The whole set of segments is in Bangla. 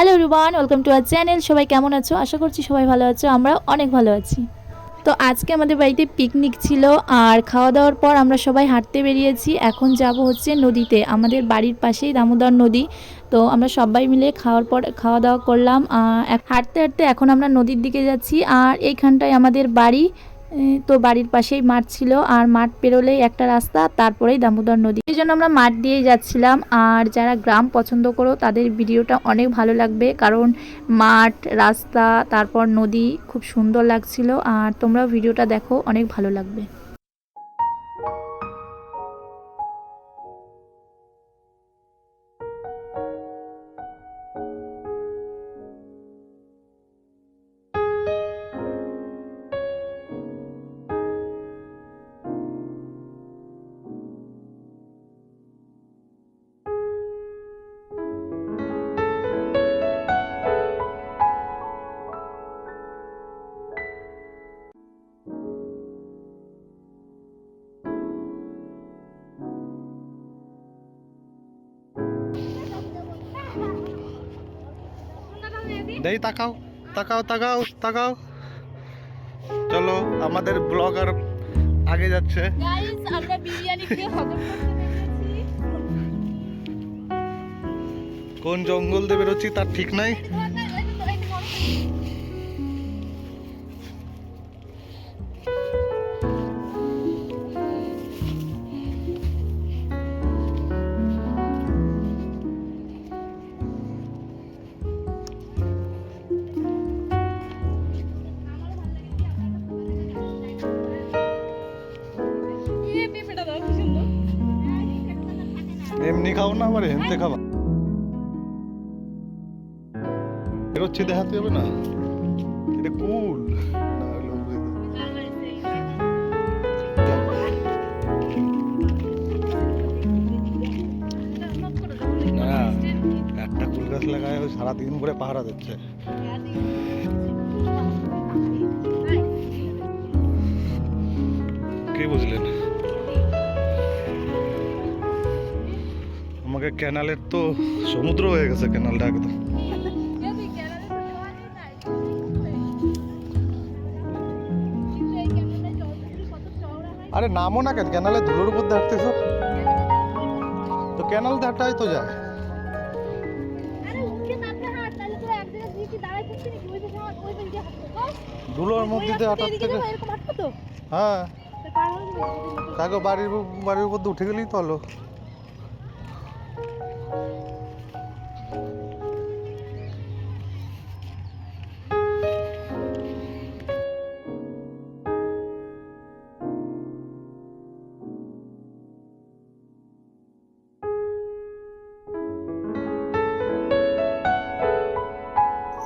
Hello Ruban welcome to our channel সবাই কেমন আছো? আশা করছি সবাই ভালো আছো আমরা অনেক ভালো আছি। তো আজকে আমাদের বাড়িতে পিকনিক ছিল আর খাওয়া দাওয়ার পর আমরা সবাই হাঁটতে বেরিয়েছি। এখন যাব হচ্ছে নদীতে, আমাদের বাড়ির পাশেই দামোদর নদী। তো আমরা সবাই মিলে খাওয়ার পর, খাওয়া দাওয়া করলাম। হাঁটতে হাঁটতে এখন আমরা নদীর দিকে যাচ্ছি আর এইখানটায় আমাদের বাড়ি। তো বাড়ির পাশেই মাঠ ছিল। আর মাঠ পেরোলেই একটা রাস্তা, তারপরেই দামোদর নদী। এই জন্য আমরা মাঠ দিয়েই যাচ্ছিলাম। আর যারা গ্রাম পছন্দ করো, তাদের ভিডিওটা অনেক ভালো লাগবে। কারণ মাঠ, রাস্তা, তারপর নদী খুব সুন্দর লাগছিল। আর তোমরা ভিডিওটা দেখো, অনেক ভালো লাগবে। দেই তাকাও তাকাও তাকাও তাকাও। চলো আমাদের ব্লগার আগে যাচ্ছে। আমরা বিরিয়ানি কোন জঙ্গল দিয়ে বেরোচ্ছি তার ঠিক নাই। এমনি খাও না, আবার হেমতে খাবা। বেরোচ্ছি, দেখাতে হবে না? এটা কুল একটা কুল গাছ লাগায়, সারাদিন করে পাহারা দিচ্ছে। আমাকে ক্যানালের তো সমুদ্র হয়ে গেছে ক্যানালটা একদম আরে নামও না কেন ক্যানালে ধুলোর উপর দিয়ে তো ক্যানাল হাঁটাই তো যায়। ধুলোর মধ্যে দিয়ে হাঁটার থেকে হ্যাঁ। তাকে বাড়ির বাড়ির উপর উঠে গেলেই তো হলো।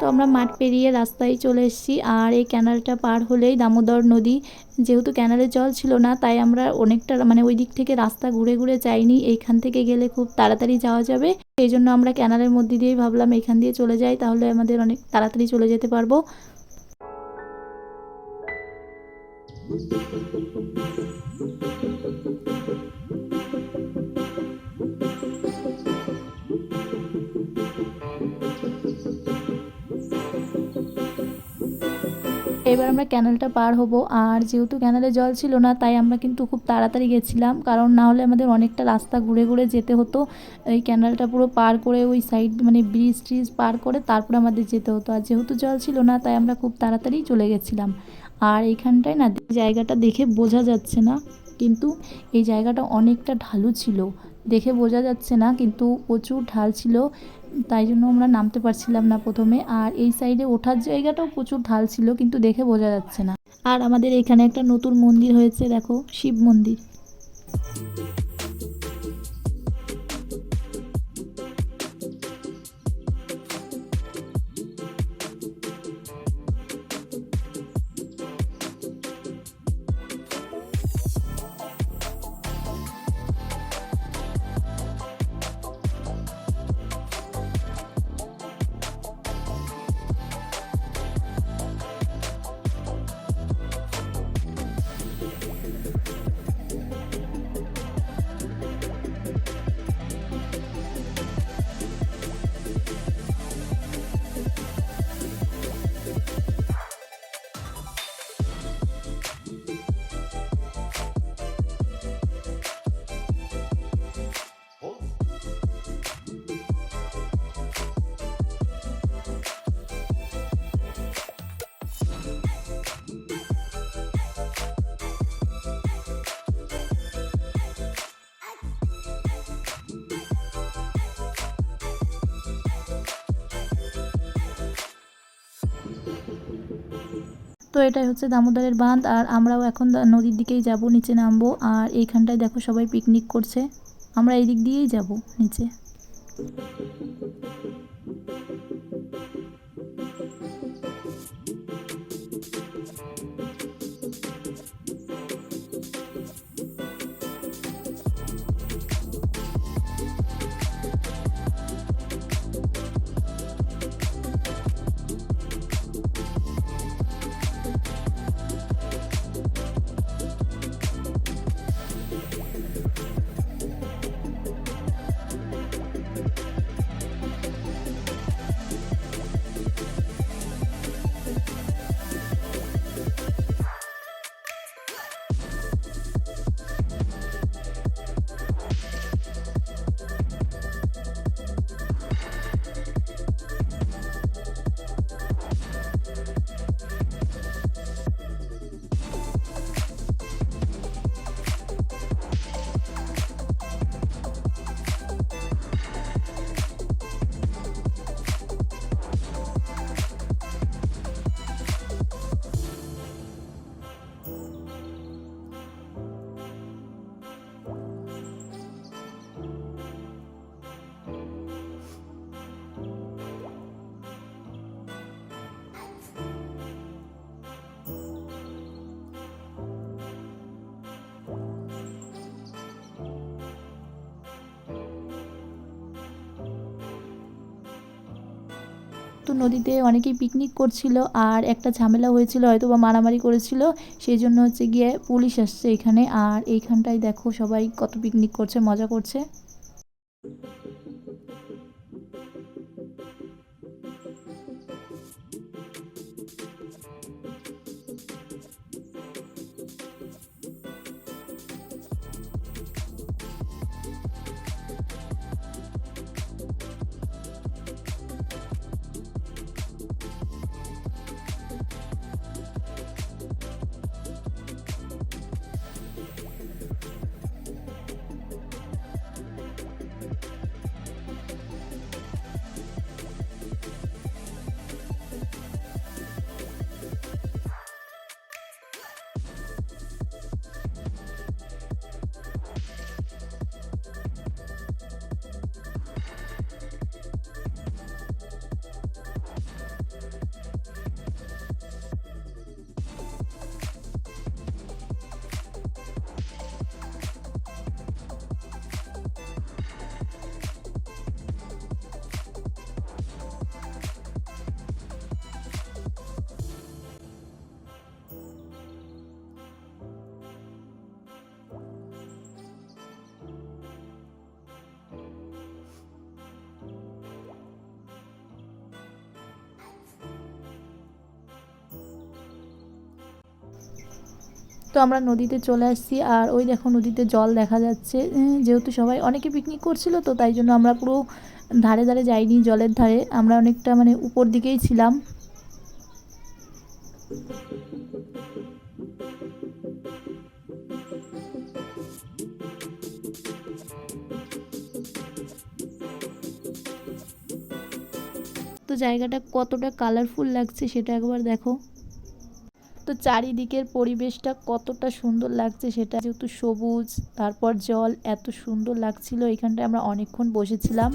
তো আমরা মাঠ পেরিয়ে রাস্তায় চলে এসেছি। আর এই ক্যানালটা পার হলেই দামোদর নদী। যেহেতু ক্যানালে জল ছিল না, তাই আমরা অনেকটা মানে ওই দিক থেকে রাস্তা ঘুরে ঘুরে যাইনি। এইখান থেকে গেলে খুব তাড়াতাড়ি যাওয়া যাবে। এই জন্য আমরা ক্যানালের মধ্যে দিয়েই ভাবলাম এখান দিয়ে চলে যাই, তাহলে আমাদের অনেক তাড়াতাড়ি চলে যেতে পারব। এবার আমরা ক্যানেলটা পার হব। আর যেহেতু ক্যানেলে জল ছিল না, তাই আমরা কিন্তু খুব তাড়াতাড়ি গেছিলাম। কারণ না হলে আমাদের অনেকটা রাস্তা ঘুরে ঘুরে যেতে হতো। এই ক্যানেলটা পুরো পার করে ওই সাইড মানে ব্রিজ ট্রিজ পার করে তারপরে আমাদের যেতে হতো। আর যেহেতু জল ছিল না, তাই আমরা খুব তাড়াতাড়ি চলে গেছিলাম। আর এইখানটায় না জায়গাটা দেখে বোঝা যাচ্ছে না, কিন্তু এই জায়গাটা অনেকটা ঢালু ছিল। দেখে বোঝা যাচ্ছে না, কিন্তু প্রচুর ঢাল ছিল। তাই জন্য আমরা নামতে পারছিলাম না প্রথমে। আর এই সাইডে ওঠার জায়গাটাও প্রচুর ঢাল ছিল, কিন্তু দেখে বোঝা যাচ্ছে না। আর আমাদের এখানে একটা নতুন মন্দির হয়েছে, দেখো, শিব মন্দির। তো এটাই হচ্ছে দামোদরের বাঁধ, আর আমরাও এখন নদীর দিকেই যাব, নিচে নামবো, আর এইখানটায় দেখো সবাই পিকনিক করছে। আমরা এই দিক দিয়েই যাব, নিচে। তো নদীতে অনেকেই পিকনিক করছিল আর একটা ঝামেলা হয়েছিল হয়তো বা মারামারি করেছিল, সেই জন্য হচ্ছে গিয়ে পুলিশ আসছে এখানে। আর এইখানটায় দেখো সবাই কত পিকনিক করছে, মজা করছে। তো আমরা নদীতে চলে আসছি, আর ওই দেখো নদীতে জল দেখা যাচ্ছে। যেহেতু সবাই অনেকে পিকনিক করছিল তো তাই জন্য আমরা পুরো ধারে ধারে যাইনি, জলের ধারে। আমরা অনেকটা মানে উপর দিকেই ছিলাম। তো জায়গাটা কতটা কালারফুল লাগছে সেটা একবার দেখো। তো চারিদিকের পরিবেশটা কতটা সুন্দর লাগছে সেটা যেহেতু সবুজ, তারপর জল এত সুন্দর লাগছিল, এখানটায় আমরা অনেকক্ষণ বসেছিলাম।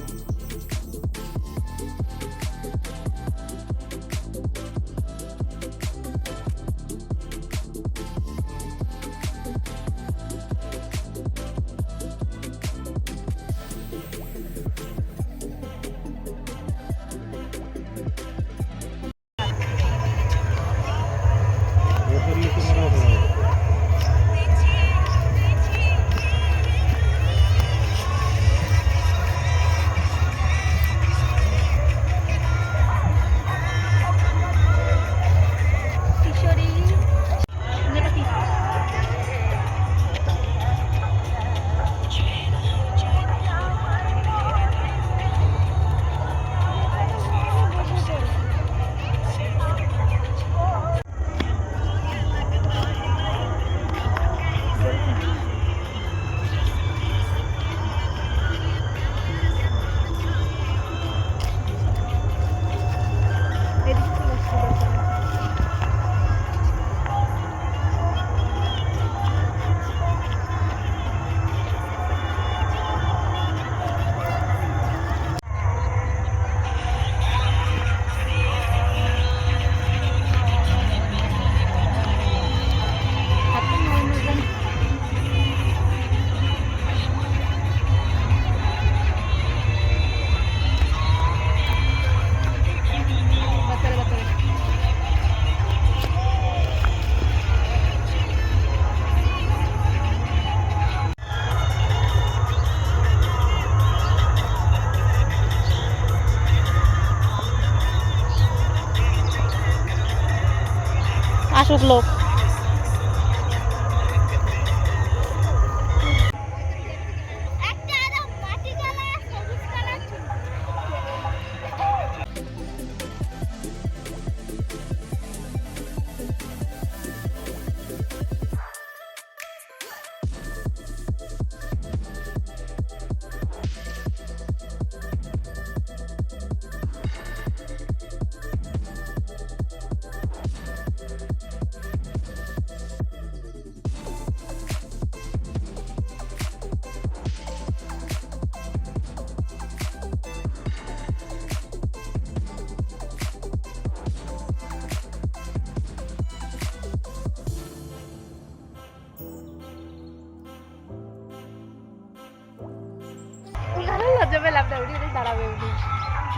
আসুক লোক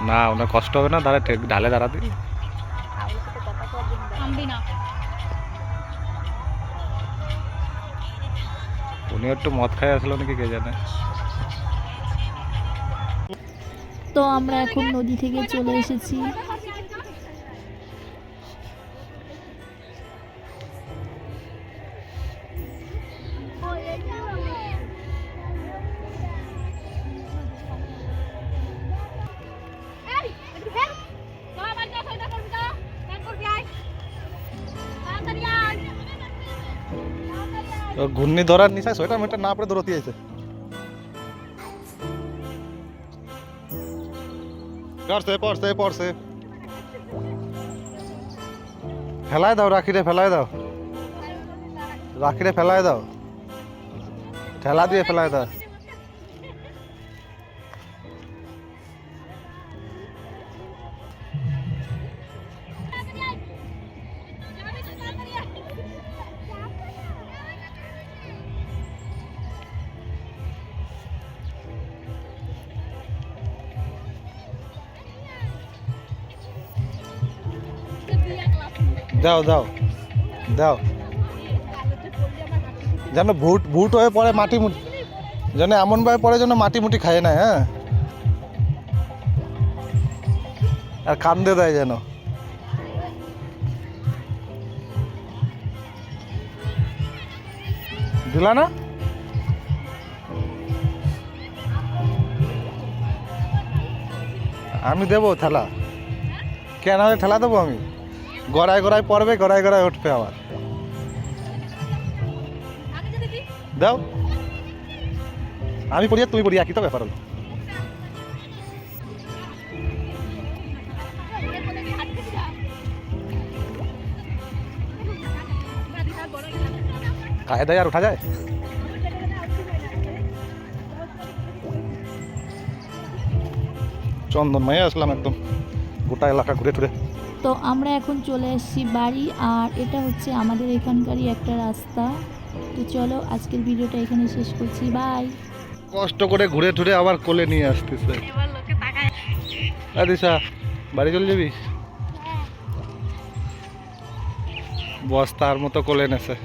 না ওনার কষ্ট হবে না দাঁড়া ঢালে দাঁড়াতে উনি একটু মদ খাই আসলো নাকি কে জানে? তো আমরা এখন নদী থেকে চলে এসেছি। ঘূর্ণি ধরার নিশায় সোয়েটার মেটার না পড়ে দৌড়তে আছে। পড়ছে পড়ছে পড়ছে। ফেলায় দাও, রাখিরে ফেলায় দাও। রাখিরে ফেলায় দাও। ঠেলা দিয়ে ফেলায় দাও। দাও দাও দাও। যেন ভুট ভুট হয়ে পড়ে মাটি মুটি যেন এমনভাবে পড়ে যেন মাটি মুটি খায় না হ্যাঁ? আর কান্দে দেয় যেন। দিলা না? আমি দেবো ঠেলা কেন হলে ঠেলা দেবো আমি? গড়ায় গড়ায় পড়বে, গড়ায় গড়ায় উঠবে আবার। দাও। আমি পড়ি আর তুমি পড়ি, একই তো ব্যাপার হলো। খায় দেয় আর ওঠা যায়? চন্দনময়ে আসলাম একদম গোটা এলাকা ঘুরে টুরে। তো আমরা এখন চলে এসেছি বাড়ি আর এটা হচ্ছে আমাদের এখানকারই একটা রাস্তা। তো চলো আজকের ভিডিওটা এখানে শেষ করছি বাই। কষ্ট করে ঘুরে ঘুরে আবার কোলে নিয়ে আসতেছে। আদিশা বাড়ি চলে যাবি? বস্তার মতো কোলে নেছে।